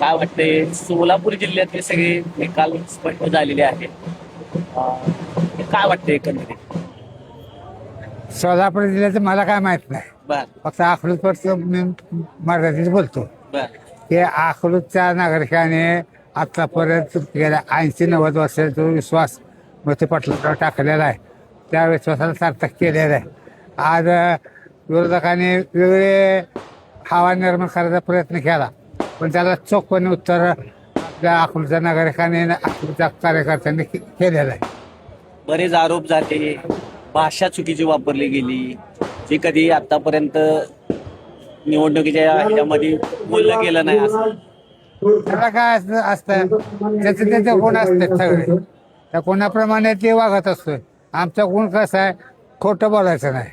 काय वाटतंय सोलापूर जिल्ह्यातले सगळे निकाल स्पष्ट झालेले आहेत. काय वाटतंय एकंदरीत? सोलापूर जिल्ह्याचं मला काय माहीत नाही. बर. फक्त अकलूजवरच मी मराठीत बोलतो. बर. की अकलूजच्या नागरिकाने आतापर्यंत गेल्या ऐंशी नव्वद वर्षाचा जो विश्वास मोती पाटलांवर टाकलेला आहे. त्या विश्वासाला सार्थक केलेलं आहे. आज विरोधकांनी वेगळे हवा निर्माण करायचा प्रयत्न केला. पण त्याला चोखपणे उत्तर आपल्या अकलूजच्या नागरिकांनी आणि अकलूजच्या कार्यकर्त्यांनी के- केलेलं आहे. बरेच आरोप झाले भाषा चुकीची वापरली गेली. जी कधी आतापर्यंत निवडणुकीच्या ह्याच्यामध्ये बोललं गेलं नाही असं. त्याला काय असतं असतं? त्याचे त्याचे गुण असतात सगळे. त्या गुणाप्रमाणे ते वागत असतोय आमचा गुण कसा आहे? खोटं बोलायचं नाही.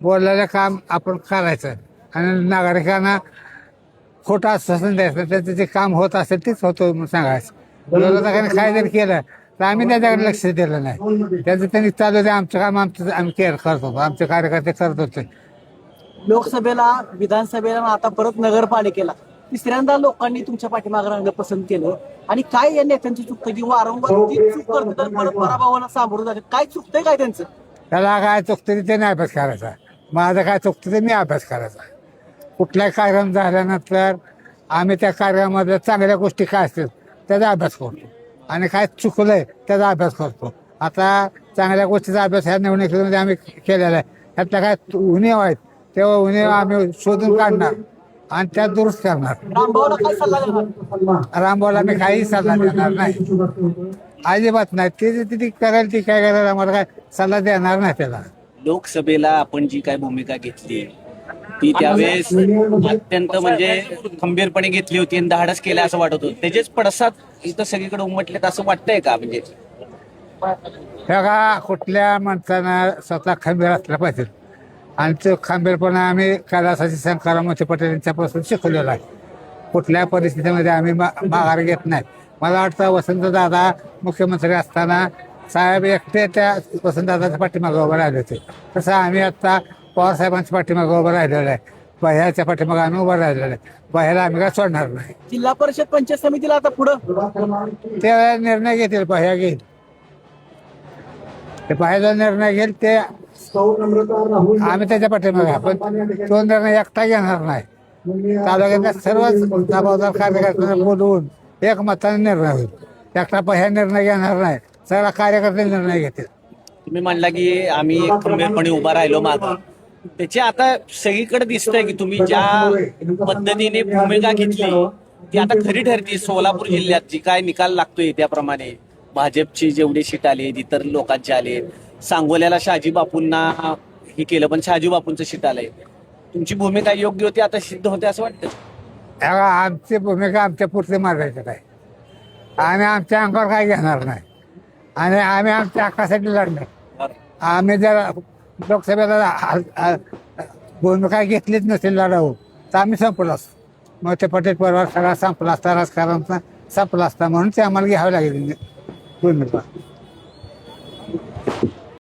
बोललेलं काम आपण करायचं. आणि नागरिकांना खोटं आश्वासन द्यायचं त्याचं जे काम होत असेल तेच होतं म्हणून सांगायचं. विरोधकांनी काय जर केलं. तर आम्ही त्याच्याकडे लक्ष दिलं नाही. त्याचं त्यांनी चालू आहे आमचं काम आमचं आम्ही केअर करत होतो. आमचे कार्यकर्ते करत होते. लोकसभेला विधानसभेला आता परत नगरपालिकेला तिसऱ्यांदा लोकांनी तुमच्या पाठीमागे राहणं पसंत केलं. आणि काय या नेत्यांची चुकतं की वारंवार ती चूक करतात परत पराभवाला सामोरं जातात? काय चुकतंय काय त्यांचं? त्याला काय चुकतं ते नाही अभ्यास करायचा. माझं काय चुकतं ते मी अभ्यास करायचा. कुठलाही कार्यक्रम झाल्यानंतर आम्ही त्या कार्यक्रमामधल्या चांगल्या गोष्टी काय असतील त्याचा अभ्यास करतो. आणि काय चुकलंय त्याचा अभ्यास करतो. आता चांगल्या गोष्टीचा अभ्यास ह्या निवडणुकीमध्ये आम्ही केलेला आहे. त्यातल्या काय उणीव आहेत तेव्हा उणीव आम्ही शोधून काढणार आणि त्या दुरुस्त करणार. रामभाऊला मी काही सल्ला देणार नाही. अजिबात नाही. ते जे ती करेल ती काय करेल आम्हाला काय सल्ला देणार नाही त्याला. लोकसभेला आपण जी काय भूमिका घेतली ती त्यावेळेस अत्यंत म्हणजे खंबीरपणे घेतली होती आणि धाडस केलं असं वाटत होतं. त्याचेच पडसाद इथं सगळीकडे उमटलेत असं वाटतंय का म्हणजे? ह्या कुठल्या माणसानं स्वतः खंबीर असला पाहिजे. आणि तो खंबीरपणा आम्ही कैलासाची मोठे पटेल यांच्यापासून शिकवलेला आहे. कुठल्या परिस्थितीमध्ये आम्ही मा- माघार घेत नाही. मला वाटतं वसंतदादा मुख्यमंत्री असताना साहेब एकटे त्या वसंतदादाच्या पाठीमागे उभं राहिले होते. तसं आम्ही आता पवार साहेबांच्या पाठीमागे उभं राहिलेलं आहे. बह्याच्या पाठीमागे आम्ही उभं राहिलेलं आहे. बह्याला आम्ही काय सोडणार नाही. जिल्हा परिषद पंचायत समितीला आता पुढं? ते निर्णय घेतील बह्या घेईल. ते बाहेरचा निर्णय घेईल ते आम्ही त्याच्या पाठीमागे आहे. पण तो निर्णय एकटा घेणार नाही. तालुक्यातल्या सर्वच जबाबदार कार्यकर्त्यांना बोलवून एक मताने निर्णय होईल. एकटा पहिला निर्णय घेणार नाही. सगळा कार्यकर्ते निर्णय घेतील. तुम्ही म्हणला की आम्ही खंबीरपणे उभा राहिलो माग. त्याची आता सगळीकडे दिसतंय की तुम्ही ज्या पद्धतीने भूमिका घेतली ती आता खरी ठरती सोलापूर जिल्ह्यात जी काय निकाल लागतोय त्याप्रमाणे. भाजपची जेवढी सीट आली इतर लोकांची आले सांगोल्याला शहाजी बापूंना हे केलं पण शहाजी बापूंचं सीट आलंय. तुमची भूमिका योग्य होती आता सिद्ध होते असं वाटतं? आमची भूमिका आमच्या पुरती मारायचं काय आम्ही आमच्या अंगावर काय घेणार नाही. आणि आम्ही आमच्या हक्कासाठी लढणार. आम्ही जर लोकसभेला भूमिका घेतलीच नसेल लढाऊ. तर आम्ही संपलो असतो. मग ते पटेल परिवार सगळा संपला असता राजकारण संपला असता म्हणून ते आम्हाला घ्यावं लागेल. भूमिका